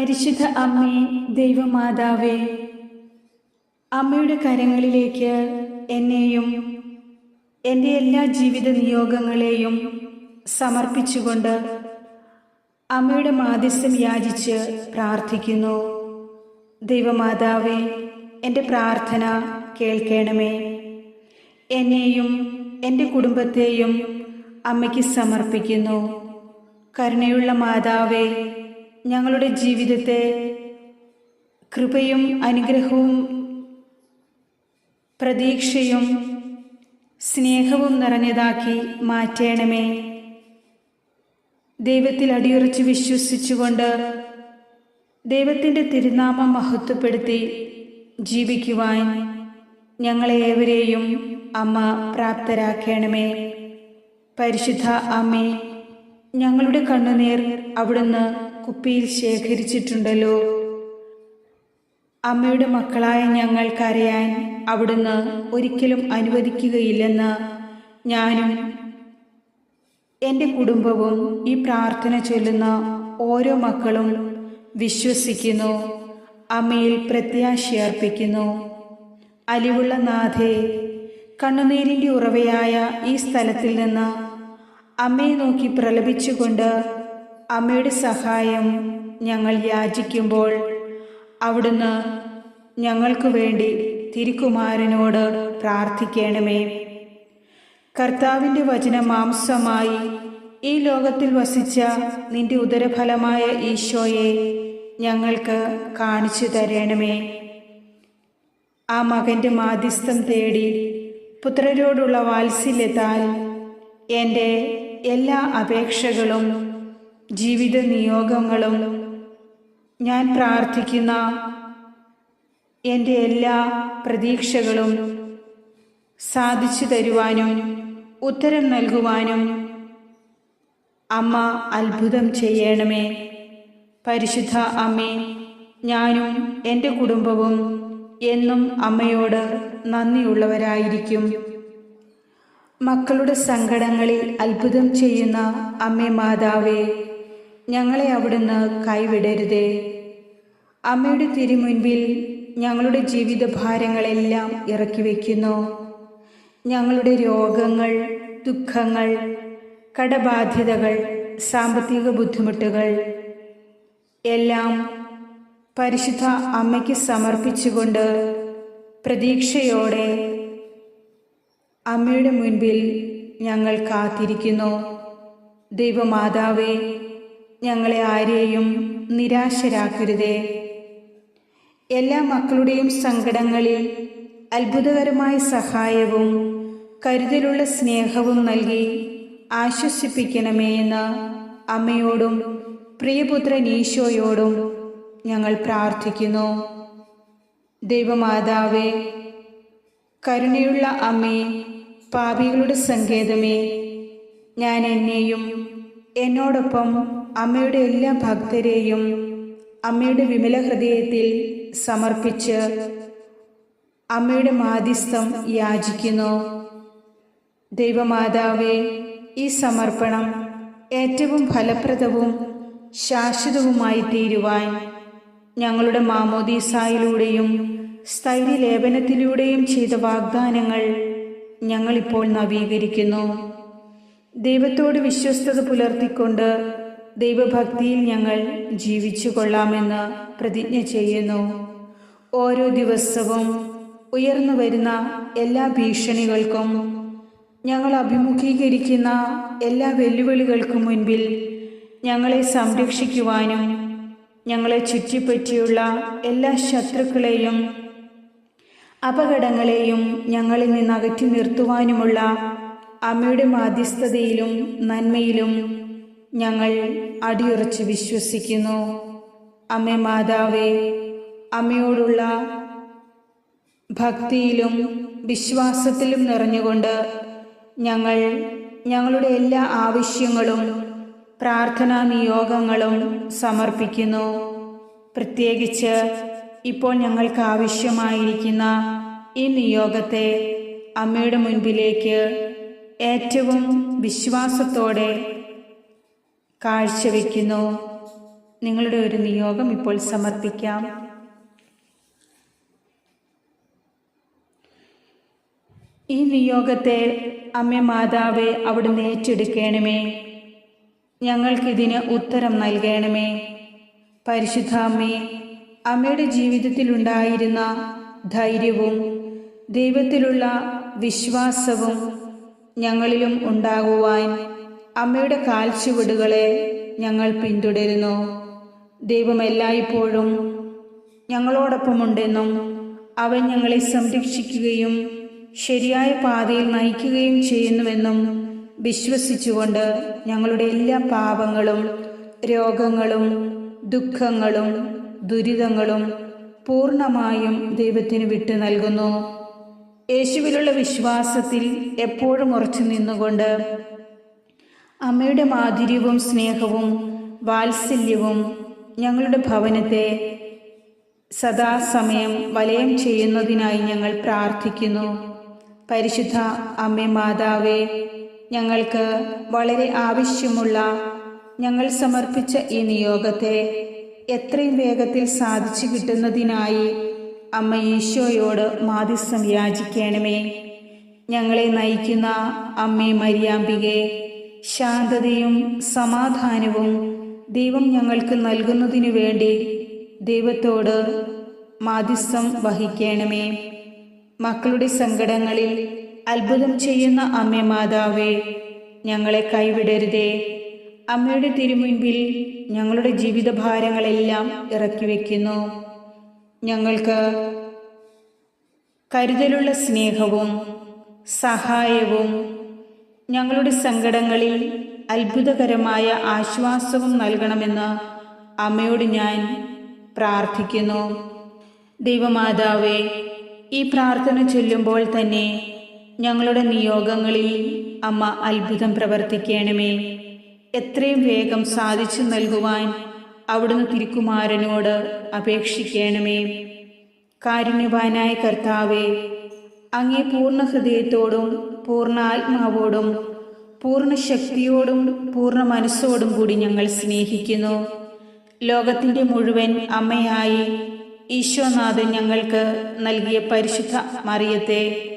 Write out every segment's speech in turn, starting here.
പരിശുദ്ധ അമ്മേ ദൈവമാതാവേ അമ്മയുടെ കരങ്ങളിലേക്ക് എന്നെയും എന്റെ എല്ലാ ജീവിത നിയോഗങ്ങളെയും സമർപ്പിച്ചുകൊണ്ട് അമ്മയുടെ മാധ്യസ്ഥം യാചിച്ച് പ്രാർത്ഥിക്കുന്നു. ദൈവമാതാവേ എന്റെ പ്രാർത്ഥന കേൾക്കണമേ. എന്നെയും എന്റെ കുടുംബത്തെയും അമ്മയ്ക്ക് സമർപ്പിക്കുന്നു. കരുണയുള്ള മാതാവേ ഞങ്ങളുടെ ജീവിതത്തെ കൃപയും അനുഗ്രഹവും പ്രതീക്ഷയും സ്നേഹവും നിറഞ്ഞതാക്കി മാറ്റേണമേ. ദൈവത്തിൽ അടിയുറച്ച് വിശ്വസിച്ചുകൊണ്ട് ദൈവത്തിന്റെ തിരുനാമം മഹത്വപ്പെടുത്തി ജീവിക്കുവാൻ ഞങ്ങളെ ഏവരെയും അമ്മ പ്രാപ്തരാക്കണമേ. പരിശുദ്ധ അമ്മേ ഞങ്ങളുടെ കണ്ണുനീർ അവിടുന്ന് കുപ്പിയിൽ ശേഖരിച്ചിട്ടുണ്ടല്ലോ. അമ്മയുടെ മക്കളായ ഞങ്ങൾക്കറിയാൻ അവിടുന്ന് ഒരിക്കലും അനുവദിക്കുകയില്ലെന്ന് ഞാനും എന്റെ കുടുംബവും ഈ പ്രാർത്ഥന ചൊല്ലുന്ന ഓരോ മക്കളും വിശ്വസിക്കുന്നു. അമ്മയിൽ പ്രത്യാശയർപ്പിക്കുന്നു അലിവുള്ള നാഥേ കണ്ണുനീരിന്റെ ഉറവയായ ഈ സ്ഥലത്തിൽ നിന്ന് അമ്മയെ നോക്കി പ്രലപിച്ചുകൊണ്ട് അമ്മയുടെ സഹായം ഞങ്ങൾ യാചിക്കുമ്പോൾ അവിടുന്ന് ഞങ്ങൾക്ക് വേണ്ടി തിരുക്കുമാരനോട് പ്രാർത്ഥിക്കണമേ. കർത്താവിന്റെ വചന മാംസമായി ഈ ലോകത്തിൽ വസിച്ച നിന്റെ ഉദരഫലമായ ഈശോയെ ഞങ്ങൾക്ക് കാണിച്ചു തരണമേ. ആ മകന്റെ മാധ്യസ്ഥം തേടി പുത്രരോടുള്ള വാത്സല്യത്താൽ എന്റെ എല്ലാ അപേക്ഷകളും ജീവിത നിയോഗങ്ങളും ഞാൻ പ്രാർത്ഥിക്കുന്ന എന്റെ എല്ലാ പ്രതീക്ഷകളും സാധിച്ചു തരുവാനും ഉത്തരം നൽകുവാനും അമ്മ അത്ഭുതം ചെയ്യണമേ. പരിശുദ്ധ അമ്മേ ഞാനും എന്റെ കുടുംബവും എന്നും അമ്മയോട് നന്ദിയുള്ളവരായിരിക്കും. മക്കളുടെ സങ്കടങ്ങളിൽ അത്ഭുതം ചെയ്യുന്ന അമ്മേ മാതാവേ ഞങ്ങളെ അവിടുന്ന് കൈവിടരുതേ. അമ്മയുടെ തിരുമുൻപിൽ ഞങ്ങളുടെ ജീവിത ഭാരങ്ങളെല്ലാം ഇറക്കി വയ്ക്കുന്നു ഞങ്ങളുടെ രോഗങ്ങൾ ദുഃഖങ്ങൾ കടബാധ്യതകൾ സാമ്പത്തിക ബുദ്ധിമുട്ടുകൾ എല്ലാം പരിശുദ്ധ അമ്മയ്ക്ക് സമർപ്പിച്ചുകൊണ്ട് പ്രതീക്ഷയോടെ അമ്മയുടെ മുൻപിൽ ഞങ്ങൾ കാത്തിരിക്കുന്നു. ദൈവമാതാവേ ഞങ്ങളെ ആരെയും നിരാശരാക്കരുതേ. എല്ലാ മക്കളുടെയും സങ്കടങ്ങളിൽ അത്ഭുതകരമായ സഹായവും കരുതലുള്ള സ്നേഹവും നൽകി ആശ്വസിപ്പിക്കണമേ എന്ന് അമ്മയോടും പ്രിയപുത്രൻ ഈശോയോടും ഞങ്ങൾ പ്രാർത്ഥിക്കുന്നു. ദൈവമാതാവേ കരുണയുള്ള അമ്മേ പാപികളുടെ സങ്കേതമേ ഞാൻ എന്നെയും എന്നോടൊപ്പം അമ്മയുടെ എല്ലാ ഭക്തരെയും അമ്മയുടെ വിമല ഹൃദയത്തിൽ സമർപ്പിച്ച് അമ്മയുടെ മാധ്യസ്ഥം യാചിക്കുന്നു. ദൈവമാതാവേ ഈ സമർപ്പണം ഏറ്റവും ഫലപ്രദവും ശാശ്വതവുമായി തീരുവാൻ ഞങ്ങളുടെ മാമോദീസായിലൂടെയും സ്ഥൈര്യലേപനത്തിലൂടെയും ചെയ്ത വാഗ്ദാനങ്ങൾ ഞങ്ങളിപ്പോൾ നവീകരിക്കുന്നു. ദൈവത്തോട് വിശ്വസ്തത പുലർത്തിക്കൊണ്ട് ദൈവഭക്തിയിൽ ഞങ്ങൾ ജീവിച്ചു കൊള്ളാമെന്ന് പ്രതിജ്ഞ ചെയ്യുന്നു. ഓരോ ദിവസവും ഉയർന്നു വരുന്ന എല്ലാ ഭീഷണികൾക്കും ഞങ്ങൾ അഭിമുഖീകരിക്കുന്ന എല്ലാ വെല്ലുവിളികൾക്കും മുൻപിൽ ഞങ്ങളെ സംരക്ഷിക്കുവാനും ഞങ്ങളെ ചുറ്റിപ്പറ്റിയുള്ള എല്ലാ ശത്രുക്കളെയും അപകടങ്ങളെയും ഞങ്ങളിൽ നിന്ന് അകറ്റി നിർത്തുവാനുമുള്ള അമ്മയുടെ മാധ്യസ്ഥതയിലും നന്മയിലും ഞങ്ങൾ അടിയുറച്ച് വിശ്വസിക്കുന്നു. അമ്മേ മാതാവേ അമ്മയോടുള്ള ഭക്തിയിലും വിശ്വാസത്തിലും നിറഞ്ഞുകൊണ്ട് ഞങ്ങൾ ഞങ്ങളുടെ എല്ലാ ആവശ്യങ്ങളും പ്രാർത്ഥനാ നിയോഗങ്ങളും സമർപ്പിക്കുന്നു. പ്രത്യേകിച്ച് ഇപ്പോൾ ഞങ്ങൾക്ക് ആവശ്യമായിരിക്കുന്ന ഈ നിയോഗത്തെ അമ്മയുടെ മുൻപിലേക്ക് ഏറ്റവും വിശ്വാസത്തോടെ കാഴ്ചവെക്കുന്നു. നിങ്ങളുടെ ഒരു നിയോഗം ഇപ്പോൾ സമർപ്പിക്കാം. ഈ നിയോഗത്തെ അമ്മ മാതാവെ അവിടുന്ന് ഏറ്റെടുക്കണമേ. ഞങ്ങൾക്കിതിന് ഉത്തരം നൽകണമേ. പരിശുദ്ധ അമ്മേ അമ്മയുടെ ജീവിതത്തിലുണ്ടായിരുന്ന ധൈര്യവും ദൈവത്തിലുള്ള വിശ്വാസവും ഞങ്ങളിലും ഉണ്ടാകുവാൻ അമ്മയുടെ കാൽച്ചുവടുകളെ ഞങ്ങൾ പിന്തുടരുന്നു. ദൈവം എല്ലായ്പ്പോഴും ഞങ്ങളോടൊപ്പമുണ്ടെന്നും അവൻ ഞങ്ങളെ സംരക്ഷിക്കുകയും ശരിയായ പാതയിൽ നയിക്കുകയും ചെയ്യുന്നുവെന്നും വിശ്വസിച്ചുകൊണ്ട് ഞങ്ങളുടെ എല്ലാ പാപങ്ങളും രോഗങ്ങളും ദുഃഖങ്ങളും ദുരിതങ്ങളും പൂർണമായും ദൈവത്തിന് വിട്ടു നൽകുന്നു. യേശുവിലുള്ള വിശ്വാസത്തിൽ എപ്പോഴും ഉറച്ചു നിന്നുകൊണ്ട് അമ്മയുടെ മാധുര്യവും സ്നേഹവും വാത്സല്യവും ഞങ്ങളുടെ ഭവനത്തെ സദാസമയം വലയം ചെയ്യുന്നതിനായി ഞങ്ങൾ പ്രാർത്ഥിക്കുന്നു. പരിശുദ്ധ അമ്മ മാതാവേ ഞങ്ങൾക്ക് വളരെ ആവശ്യമുള്ള ഞങ്ങൾ സമർപ്പിച്ച ഈ നിയോഗത്തെ എത്രയും വേഗത്തിൽ സാധിച്ചു കിട്ടുന്നതിനായി അമ്മ ഈശോയോട് മാധ്യസ്ഥം യാചിക്കണമേ. ഞങ്ങളെ നയിക്കുന്ന അമ്മേ മരിയാമ്പികെ ശാന്തതയും സമാധാനവും ദൈവം ഞങ്ങൾക്ക് നൽകുന്നതിനു വേണ്ടി ദൈവത്തോട് മാധ്യസ്ഥം വഹിക്കണമേ. മക്കളുടെ സങ്കടങ്ങളിൽ അത്ഭുതം ചെയ്യുന്ന അമ്മ മാതാവേ ഞങ്ങളെ കൈവിടരുതേ. അമ്മയുടെ തിരുമുൻപിൽ ഞങ്ങളുടെ ജീവിത ഭാരങ്ങളെല്ലാം ഇറക്കി വയ്ക്കുന്നു ഞങ്ങൾക്ക് കരുതലുള്ള സ്നേഹവും സഹായവും ഞങ്ങളുടെ സങ്കടങ്ങളിൽ അത്ഭുതകരമായ ആശ്വാസവും നൽകണമെന്ന് അമ്മയോട് ഞാൻ പ്രാർത്ഥിക്കുന്നു. ദൈവമാതാവേ ഈ പ്രാർത്ഥന ചൊല്ലുമ്പോൾ തന്നെ ഞങ്ങളുടെ നിയോഗങ്ങളിൽ അമ്മ അത്ഭുതം പ്രവർത്തിക്കണമേ. എത്രയും വേഗം സാധിച്ചു നൽകുവാൻ അവിടുന്ന് തിരുക്കുമാരനോട് അപേക്ഷിക്കണമേ. കാരുണ്യവാനായ കർത്താവെ അങ്ങേ പൂർണ ഹൃദയത്തോടും പൂർണ ആത്മാവോടും പൂർണ ശക്തിയോടും പൂർണ മനസ്സോടും കൂടി ഞങ്ങൾ സ്നേഹിക്കുന്നു. ലോകത്തിന്റെ മുഴുവൻ അമ്മയായി ഈശോനാഥൻ ഞങ്ങൾക്ക് നൽകിയ പരിശുദ്ധ മറിയത്തെ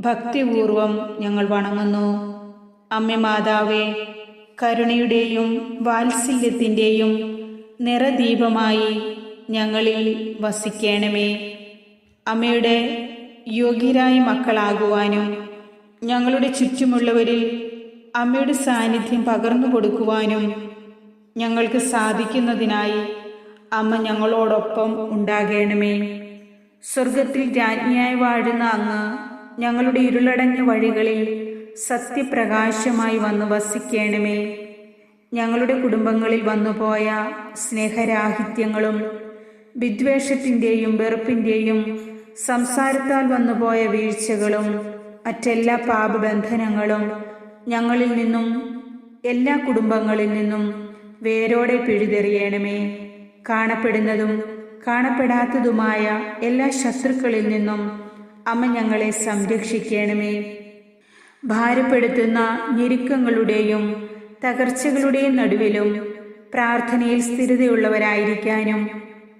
ഭക്തിപൂർവം ഞങ്ങൾ വണങ്ങുന്നു. അമ്മ മാതാവേ കരുണയുടെയും വാത്സല്യത്തിന്റെയും നിറദീപമായി ഞങ്ങളിൽ വസിക്കണമേ. അമ്മയുടെ യോഗ്യരായ മക്കളാകുവാനും ഞങ്ങളുടെ ചുറ്റുമുള്ളവരിൽ അമ്മയുടെ സാന്നിധ്യം പകർന്നു കൊടുക്കുവാനും ഞങ്ങൾക്ക് സാധിക്കുന്നതിനായി അമ്മ ഞങ്ങളോടൊപ്പം ഉണ്ടാകണമേ. സ്വർഗത്തിൽ രാജ്ഞിയായി വാഴുന്ന അങ്ങ് ഞങ്ങളുടെ ഇരുളടഞ്ഞ വഴികളിൽ സത്യപ്രകാശമായി വന്ന് വസിക്കണമേ. ഞങ്ങളുടെ കുടുംബങ്ങളിൽ വന്നുപോയ സ്നേഹരാഹിത്യങ്ങളും വിദ്വേഷത്തിന്റെയും വെറുപ്പിന്റെയും സംസാരത്താൽ വന്നുപോയ വീഴ്ചകളും മറ്റെല്ലാ പാപബന്ധനങ്ങളും ഞങ്ങളിൽ നിന്നും എല്ലാ കുടുംബങ്ങളിൽ നിന്നും വേരോടെ പിഴുതെറിയണമേ. കാണപ്പെടുന്നതും കാണപ്പെടാത്തതുമായ എല്ലാ ശത്രുക്കളിൽ നിന്നും അമ്മ ഞങ്ങളെ സംരക്ഷിക്കണമേ. ഭാരപ്പെടുത്തുന്ന ഞെരുക്കങ്ങളുടെയും തകർച്ചകളുടെയും നടുവിലും പ്രാർത്ഥനയിൽ സ്ഥിരതയുള്ളവരായിരിക്കാനും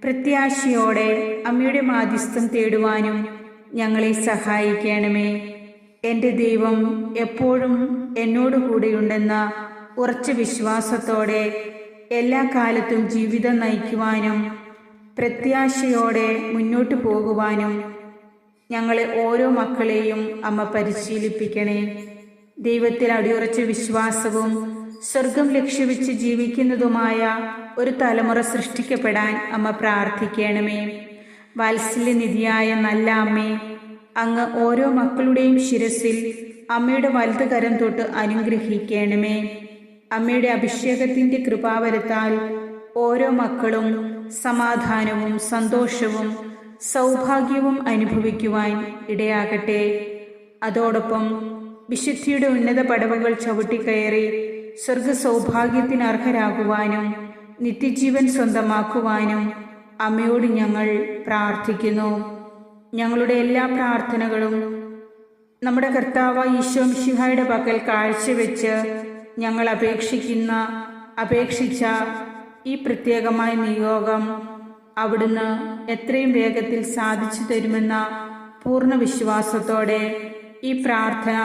പ്രത്യാശയോടെ അമ്മയുടെ മാധ്യസ്ഥം തേടുവാനും ഞങ്ങളെ സഹായിക്കണമേ. എന്റെ ദൈവം എപ്പോഴും എന്നോട് കൂടെയുണ്ടെന്ന ഉറച്ച വിശ്വാസത്തോടെ എല്ലാ കാലത്തും ജീവിതം നയിക്കുവാനും പ്രത്യാശയോടെ മുന്നോട്ടു പോകുവാനും ഞങ്ങളെ ഓരോ മക്കളെയും അമ്മ പരിശീലിപ്പിക്കണേ. ദൈവത്തിൽ അടിയുറച്ച വിശ്വാസവും സ്വർഗം ലക്ഷ്യവെച്ച് ജീവിക്കുന്നതുമായ ഒരു തലമുറ സൃഷ്ടിക്കപ്പെടാൻ അമ്മ പ്രാർത്ഥിക്കണമേ. വാത്സല്യനിധിയായ നല്ല അമ്മേ അങ്ങ് ഓരോ മക്കളുടെയും ശിരസിൽ അമ്മയുടെ വലത് കരം തൊട്ട് അനുഗ്രഹിക്കണമേ. അമ്മയുടെ അഭിഷേകത്തിന്റെ കൃപാവരത്താൽ ഓരോ മക്കളും സമാധാനവും സന്തോഷവും സൗഭാഗ്യവും അനുഭവിക്കുവാൻ ഇടയാകട്ടെ. അതോടൊപ്പം വിശുദ്ധിയുടെ ഉന്നത പടവുകൾ ചവിട്ടിക്കയറി സ്വർഗ സൗഭാഗ്യത്തിന് അർഹരാകുവാനും നിത്യജീവൻ സ്വന്തമാക്കുവാനും അമ്മയോട് ഞങ്ങൾ പ്രാർത്ഥിക്കുന്നു. ഞങ്ങളുടെ എല്ലാ പ്രാർത്ഥനകളും നമ്മുടെ കർത്താവ് ഈശോ മിശിഹായുടെ പക്കൽ കാഴ്ചവെച്ച് ഞങ്ങൾ അപേക്ഷിക്കുന്ന അപേക്ഷിച്ച ഈ പ്രത്യേകമായ നിയോഗം അവിടുന്ന് എത്രയും വേഗത്തിൽ സാധിച്ചു തരുമെന്ന പൂർണ വിശ്വാസത്തോടെ ഈ പ്രാർത്ഥന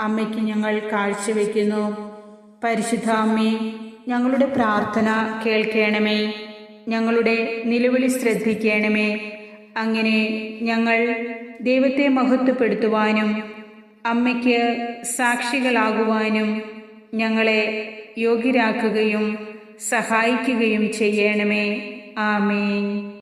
അമ്മയ്ക്ക് ഞങ്ങൾ കാഴ്ചവെക്കുന്നു. പരിശുദ്ധ അമ്മേ ഞങ്ങളുടെ പ്രാർത്ഥന കേൾക്കണമേ. ഞങ്ങളുടെ നിലവിളി ശ്രദ്ധിക്കണമേ. അങ്ങനെ ഞങ്ങൾ ദൈവത്തെ മഹത്വപ്പെടുത്തുവാനും അമ്മയ്ക്ക് സാക്ഷികളാകുവാനും ഞങ്ങളെ യോഗ്യരാക്കുകയും സഹായിക്കുകയും ചെയ്യണമേ. ആമേൻ.